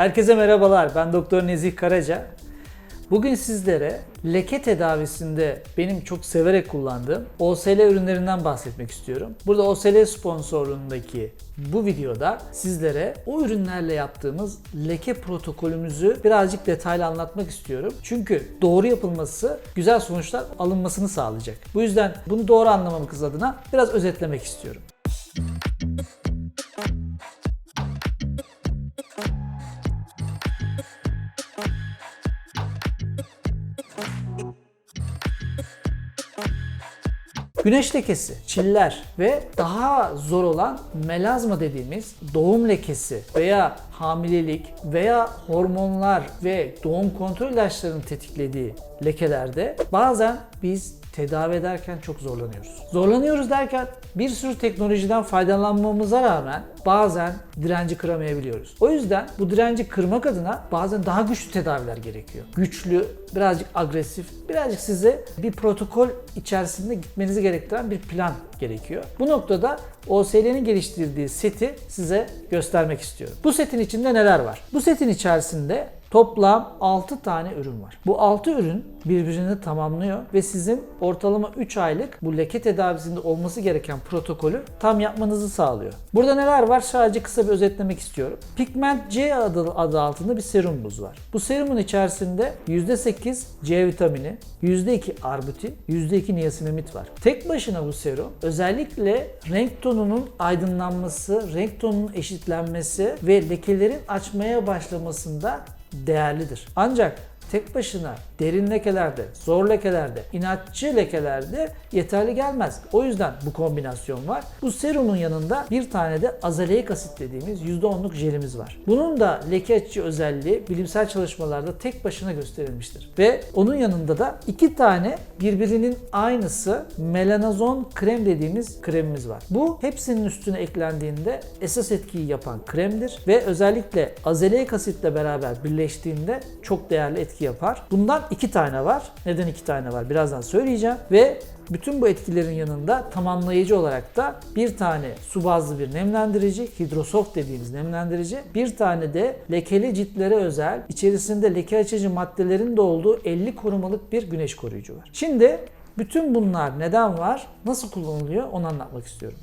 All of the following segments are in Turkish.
Herkese merhabalar. Ben Doktor Nezih Karaca. Bugün sizlere leke tedavisinde benim çok severek kullandığım OSL ürünlerinden bahsetmek istiyorum. Burada OSL sponsorluğundaki bu videoda sizlere o ürünlerle yaptığımız leke protokolümüzü birazcık detaylı anlatmak istiyorum. Çünkü doğru yapılması güzel sonuçlar alınmasını sağlayacak. Bu yüzden bunu doğru anlamamız adına biraz özetlemek istiyorum. Güneş lekesi, çiller ve daha zor olan melazma dediğimiz doğum lekesi veya hamilelik veya hormonlar ve doğum kontrol ilaçlarının tetiklediği lekelerde bazen biz tedavi ederken çok zorlanıyoruz. Zorlanıyoruz derken bir sürü teknolojiden faydalanmamıza rağmen bazen direnci kıramayabiliyoruz. O yüzden bu direnci kırmak adına bazen daha güçlü tedaviler gerekiyor. Güçlü, birazcık agresif, birazcık size bir protokol içerisinde gitmenizi gerektiren bir plan gerekiyor. Bu noktada OSL'nin geliştirdiği seti size göstermek istiyorum. Bu setin içinde neler var? Bu setin içerisinde Toplam 6 tane ürün var. Bu 6 ürün birbirini tamamlıyor ve sizin ortalama 3 aylık bu leke tedavisinde olması gereken protokolü tam yapmanızı sağlıyor. Burada neler var? Sadece kısa bir özetlemek istiyorum. Pigment C adı, adı altında bir serumumuz var. Bu serumun içerisinde %8 C vitamini, %2 arbutin, %2 niasinamid var. Tek başına bu serum özellikle renk tonunun aydınlanması, renk tonunun eşitlenmesi ve lekelerin açmaya başlamasında değerlidir. Ancak tek başına derin lekelerde, zor lekelerde, inatçı lekelerde yeterli gelmez. O yüzden bu kombinasyon var. Bu serumun yanında bir tane de azaleik asit dediğimiz %10'luk jelimiz var. Bunun da leke özelliği bilimsel çalışmalarda tek başına gösterilmiştir. Ve onun yanında da iki tane birbirinin aynısı melanozon krem dediğimiz kremimiz var. Bu hepsinin üstüne eklendiğinde esas etkiyi yapan kremdir ve özellikle azaleik asitle beraber birleştiğinde çok değerli etki yapar. Bundan iki tane var. Neden iki tane var? Birazdan söyleyeceğim. Ve bütün bu etkilerin yanında tamamlayıcı olarak da bir tane su bazlı bir nemlendirici, hidrosoft dediğimiz nemlendirici, bir tane de lekeli ciltlere özel, içerisinde leke açıcı maddelerin de olduğu 50 korumalık bir güneş koruyucu var. Şimdi bütün bunlar neden var, nasıl kullanılıyor onu anlatmak istiyorum.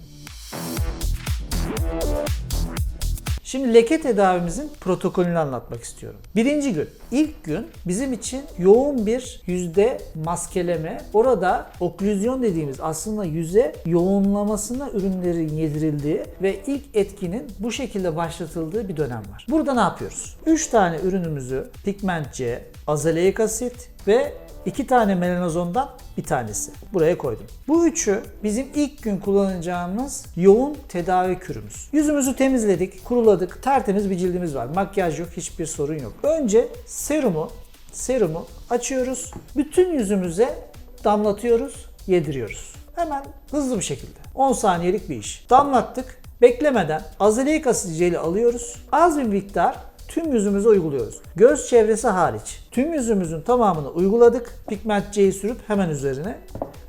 Şimdi leke tedavimizin protokolünü anlatmak istiyorum. Birinci gün, ilk gün bizim için yoğun bir yüzde maskeleme. Orada oklüzyon dediğimiz aslında yüze yoğunlamasına ürünlerin yedirildiği ve ilk etkinin bu şekilde başlatıldığı bir dönem var. Burada ne yapıyoruz? 3 tane ürünümüzü pigment C, azaleik asit ve İki tane melanozondan bir tanesi. Buraya koydum. Bu üçü bizim ilk gün kullanacağımız yoğun tedavi kürümüz. Yüzümüzü temizledik, kuruladık, tertemiz bir cildimiz var. Makyaj yok, hiçbir sorun yok. Önce serumu, serumu açıyoruz. Bütün yüzümüze damlatıyoruz, yediriyoruz. Hemen hızlı bir şekilde. 10 saniyelik bir iş. Damlattık. Beklemeden azaleik asit jeli alıyoruz. Az bir miktar tüm yüzümüze uyguluyoruz. Göz çevresi hariç. Tüm yüzümüzün tamamını uyguladık. Pigment C'yi sürüp hemen üzerine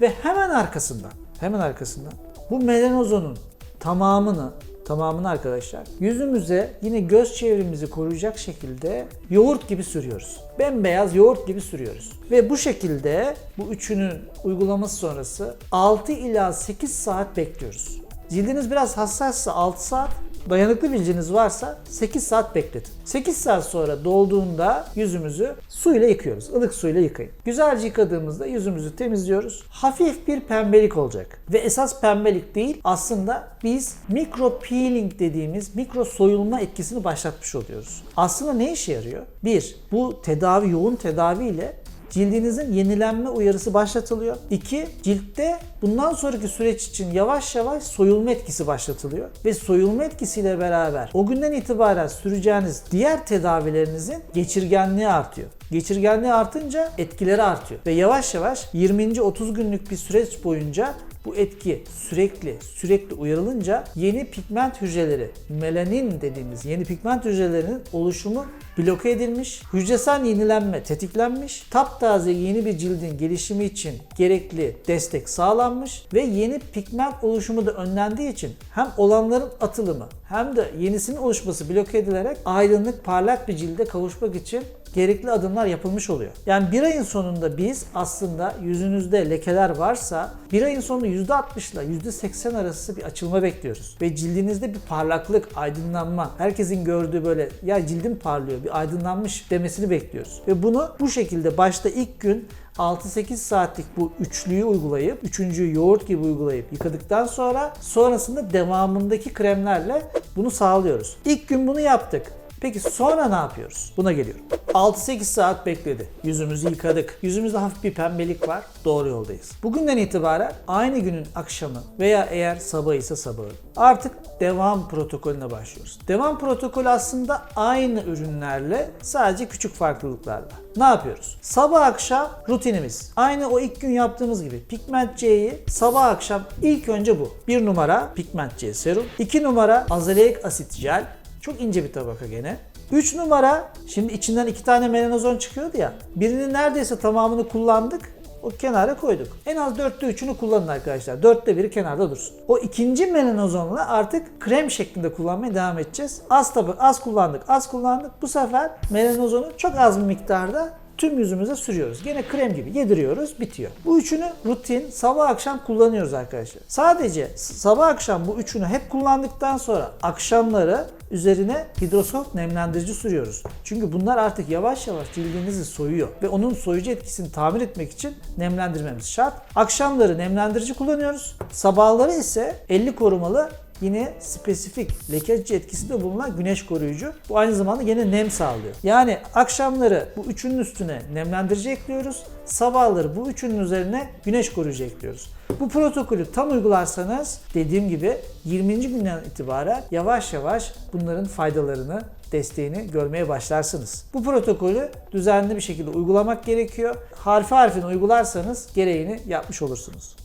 ve hemen arkasından, hemen arkasından bu melanozonun tamamını tamamını arkadaşlar yüzümüze yine göz çevremizi koruyacak şekilde yoğurt gibi sürüyoruz. Bembeyaz yoğurt gibi sürüyoruz. Ve bu şekilde bu üçünün uygulaması sonrası 6 ila 8 saat bekliyoruz. Cildiniz biraz hassassa 6 saat, dayanıklı bir cildiniz varsa 8 saat bekletin. 8 saat sonra dolduğunda yüzümüzü suyla yıkıyoruz. Ilık suyla yıkayın. Güzelce yıkadığımızda yüzümüzü temizliyoruz. Hafif bir pembelik olacak. Ve esas pembelik değil aslında biz mikro peeling dediğimiz mikro soyulma etkisini başlatmış oluyoruz. Aslında ne işe yarıyor? Bir, bu tedavi yoğun tedavi ile cildinizin yenilenme uyarısı başlatılıyor. İki, ciltte bundan sonraki süreç için yavaş yavaş soyulma etkisi başlatılıyor. Ve soyulma etkisiyle beraber o günden itibaren süreceğiniz diğer tedavilerinizin geçirgenliği artıyor. Geçirgenliği artınca etkileri artıyor. Ve yavaş yavaş 20. 30 günlük bir süreç boyunca bu etki sürekli sürekli uyarılınca yeni pigment hücreleri, melanin dediğimiz yeni pigment hücrelerinin oluşumu bloke edilmiş, hücresel yenilenme tetiklenmiş, taptaze yeni bir cildin gelişimi için gerekli destek sağlanmış ve yeni pigment oluşumu da önlendiği için hem olanların atılımı hem de yenisinin oluşması bloke edilerek aydınlık parlak bir cilde kavuşmak için gerekli adımlar yapılmış oluyor. Yani bir ayın sonunda biz aslında yüzünüzde lekeler varsa bir ayın sonunda %60 ile %80 arası bir açılma bekliyoruz. Ve cildinizde bir parlaklık, aydınlanma, herkesin gördüğü böyle ya cildim parlıyor, bir aydınlanmış demesini bekliyoruz. Ve bunu bu şekilde başta ilk gün 6-8 saatlik bu üçlüyü uygulayıp, üçüncüyü yoğurt gibi uygulayıp yıkadıktan sonra sonrasında devamındaki kremlerle bunu sağlıyoruz. İlk gün bunu yaptık. Peki sonra ne yapıyoruz? Buna geliyorum. 6-8 saat bekledi. Yüzümüzü yıkadık. Yüzümüzde hafif bir pembelik var. Doğru yoldayız. Bugünden itibaren aynı günün akşamı veya eğer sabah ise sabahı artık devam protokolüne başlıyoruz. Devam protokolü aslında aynı ürünlerle sadece küçük farklılıklarla. Ne yapıyoruz? Sabah akşam rutinimiz. Aynı o ilk gün yaptığımız gibi. Pigment C'yi sabah akşam ilk önce bu. Bir numara Pigment C serum. iki numara azelaic asit jel. Çok ince bir tabaka gene. 3 numara, şimdi içinden iki tane melanozon çıkıyordu ya. Birinin neredeyse tamamını kullandık. O kenara koyduk. En az dörtte üçünü kullanın arkadaşlar. Dörtte biri kenarda dursun. O ikinci melanozonla artık krem şeklinde kullanmaya devam edeceğiz. Az tabi az kullandık, az kullandık. Bu sefer melanozonu çok az bir miktarda tüm yüzümüze sürüyoruz. Gene krem gibi yediriyoruz, bitiyor. Bu üçünü rutin sabah akşam kullanıyoruz arkadaşlar. Sadece sabah akşam bu üçünü hep kullandıktan sonra akşamları üzerine hidrosol nemlendirici sürüyoruz. Çünkü bunlar artık yavaş yavaş cildinizi soyuyor ve onun soyucu etkisini tamir etmek için nemlendirmemiz şart. Akşamları nemlendirici kullanıyoruz. Sabahları ise 50 korumalı yine spesifik lekeci etkisi de bulunan güneş koruyucu. Bu aynı zamanda yine nem sağlıyor. Yani akşamları bu üçünün üstüne nemlendirici ekliyoruz. Sabahları bu üçünün üzerine güneş koruyucu ekliyoruz. Bu protokolü tam uygularsanız dediğim gibi 20. günden itibaren yavaş yavaş bunların faydalarını desteğini görmeye başlarsınız. Bu protokolü düzenli bir şekilde uygulamak gerekiyor. Harfi harfini uygularsanız gereğini yapmış olursunuz.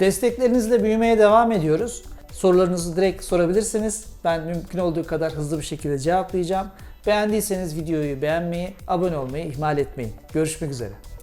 Desteklerinizle büyümeye devam ediyoruz. Sorularınızı direkt sorabilirsiniz. Ben mümkün olduğu kadar hızlı bir şekilde cevaplayacağım. Beğendiyseniz videoyu beğenmeyi, abone olmayı ihmal etmeyin. Görüşmek üzere.